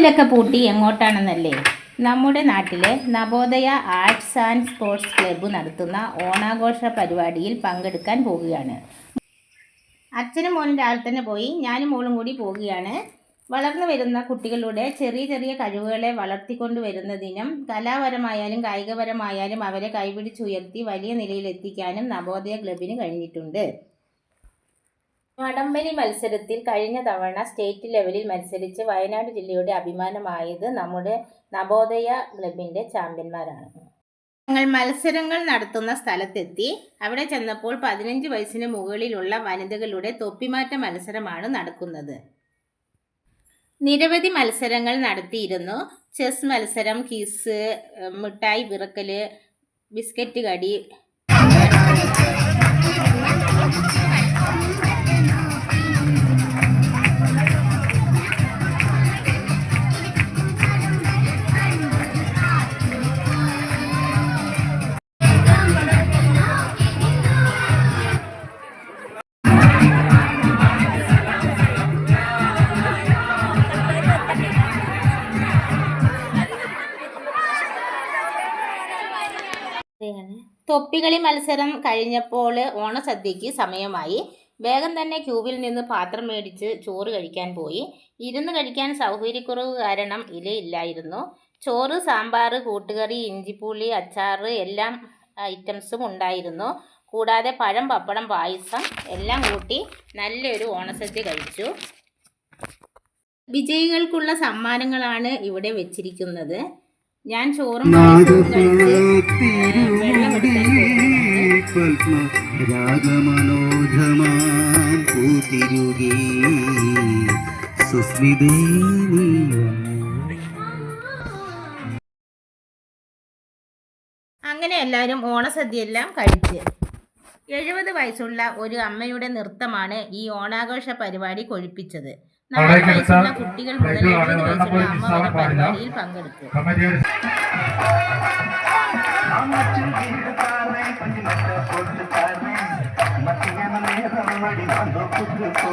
ഇതിലൊക്കെ പൂട്ടി എങ്ങോട്ടാണെന്നല്ലേ? നമ്മുടെ നാട്ടിലെ Navodaya arts and sports club നടത്തുന്ന ഓണാഘോഷ പരിപാടിയിൽ പങ്കെടുക്കാൻ പോവുകയാണ്. അച്ഛനും മോനും രാവിലെ തന്നെ പോയി ഞാനും മോളും കൂടി പോവുകയാണ്. വളർന്നു വരുന്ന കുട്ടികളുടെ ചെറിയ ചെറിയ കഴിവുകളെ വളർത്തിക്കൊണ്ടു വരുന്നതിനും കലാപരമായാലും കായികപരമായാലും അവരെ കൈപിടിച്ചുയർത്തി വലിയ നിലയിലെത്തിക്കാനും നവോദയ ക്ലബിന് കഴിഞ്ഞിട്ടുണ്ട്. വടംവലി മത്സരത്തിൽ കഴിഞ്ഞ തവണ സ്റ്റേറ്റ് ലെവലിൽ മത്സരിച്ച് വയനാട് ജില്ലയുടെ അഭിമാനമായത് നമ്മുടെ നവോദയ ക്ലബിന്റെ ചാമ്പ്യന്മാരാണ്. ഞങ്ങൾ മത്സരങ്ങൾ നടത്തുന്ന സ്ഥലത്തെത്തി. അവിടെ ചെന്നപ്പോൾ പതിനഞ്ച് വയസ്സിന് മുകളിലുള്ള വനിതകളുടെ തൊപ്പിമാറ്റ മത്സരമാണ് നടക്കുന്നത്. നിരവധി മത്സരങ്ങൾ നടത്തിയിരുന്നു. ചെസ് മത്സരം കിസ് മിഠായി വിറക്കൽ ബിസ്ക്കറ്റ് കടി. തൊപ്പികളി മത്സരം കഴിഞ്ഞപ്പോൾ ഓണസദ്യയ്ക്ക് സമയമായി. വേഗം തന്നെ ക്യൂവിൽ നിന്ന് പാത്രം മേടിച്ച് ചോറ് കഴിക്കാൻ പോയി. ഇരുന്ന് കഴിക്കാൻ സൗകര്യക്കുറവ് കാരണം ഇലയില്ലായിരുന്നു ചോറ് സാമ്പാർ കൂട്ടുകറി ഇഞ്ചിപ്പുളി അച്ചാർ എല്ലാം ഐറ്റംസും ഉണ്ടായിരുന്നു. കൂടാതെ പഴം പപ്പടം പായസം എല്ലാം കൂട്ടി നല്ലൊരു ഓണസദ്യ കഴിച്ചു. വിജയികൾക്കുള്ള സമ്മാനങ്ങളാണ് ഇവിടെ വെച്ചിരിക്കുന്നത്. ഞാൻ ചോറും സുസ്മിതേ അങ്ങനെ എല്ലാവരും ഓണസദ്യയെല്ലാം കഴിച്ച്. എഴുപത് വയസ്സുള്ള ഒരു അമ്മയുടെ നൃത്തമാണ് ഈ ഓണാഘോഷ പരിപാടി കൊഴിപ്പിച്ചത്. കുട്ടികൾ മുതൽ എഴുപത് വയസ്സുള്ള അമ്മ വരെ പരിപാടിയിൽ പങ്കെടുത്തു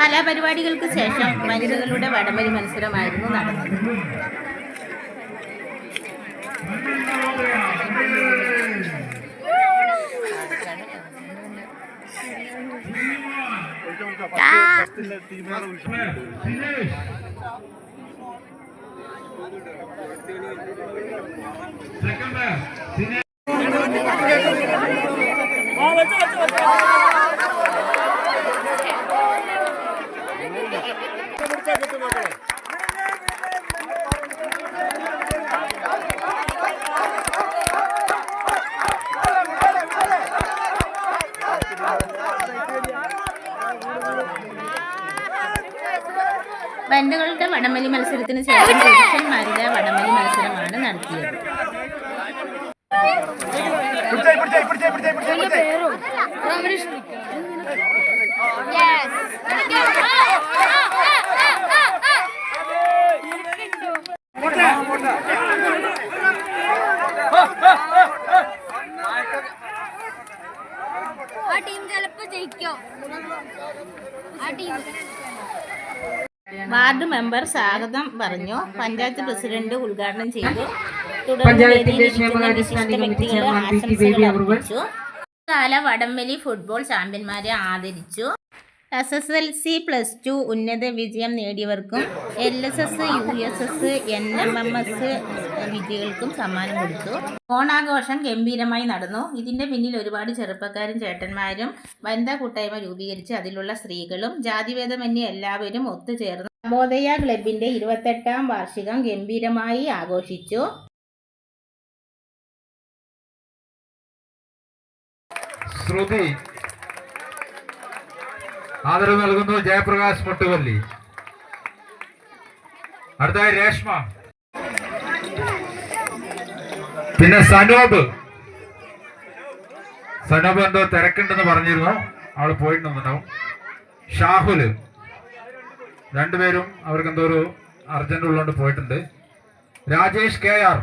കലാപരിപാടികൾക്ക് ശേഷം വനിതകളുടെ വടംവലി മത്സരമായിരുന്നു നടന്നത്. വനിതകളുടെ വടംവലി മത്സരത്തിന് ശേഷം പുരുഷന്മാരുടെ വടംവലി മത്സരമാണ് നടത്തിയത്. ആ ടീം ചിലപ്പോ ജയിക്കോ? ആ ടീം. വാർഡ് മെമ്പർ സ്വാഗതം പറഞ്ഞു. പഞ്ചായത്ത് പ്രസിഡന്റ് ഉദ്ഘാടനം ചെയ്തു. തുടർന്ന് കാല വടംവലി ഫുട്ബോൾ ചാമ്പ്യന്മാരെ ആദരിച്ചു. S S L C plus two ഉന്നത വിജയം നേടിയവർക്കും L S S U S S N M M S വിജയികൾക്കും സമ്മാനം കൊടുത്തു. ഓണാഘോഷം ഗംഭീരമായി നടന്നു. ഇതിന്റെ പിന്നിൽ ഒരുപാട് ചെറുപ്പക്കാരും ചേട്ടന്മാരും വനിതാ കൂട്ടായ്മ രൂപീകരിച്ച് അതിലുള്ള സ്ത്രീകളും ജാതിഭേദമന്യേ എല്ലാവരും ഒത്തുചേർന്നു. നവോദയ ക്ലബിന്റെ ഇരുപത്തെട്ടാം വാർഷികം ഗംഭീരമായി ആഘോഷിച്ചു. ശ്രുതി ആദരവ് നൽകുന്നു ജയപ്രകാശ് മുട്ടുവല്ലി അടുത്തായി രേഷ്മ. പിന്നെ സനോബ്. സനോബ് എന്തോ തിരക്കുണ്ടെന്ന് പറഞ്ഞിരുന്നു. അവൾ പോയിട്ടുണ്ടാവും ഷാഹുൽ. രണ്ടുപേരും അവർക്ക് എന്തോ ഒരു അർജന്റ് ഉള്ളതുകൊണ്ട് പോയിട്ടുണ്ട്. Rajesh K R.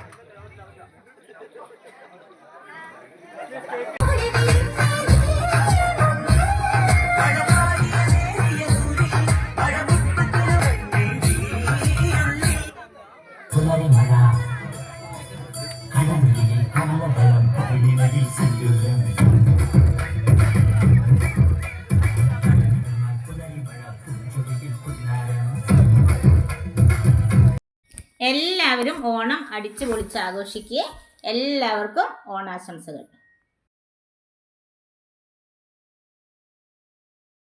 എല്ലാവരും ഓണം അടിച്ചു പൊളിച്ച് ആഘോഷിക്കുക എല്ലാവർക്കും ഓണാശംസകൾ.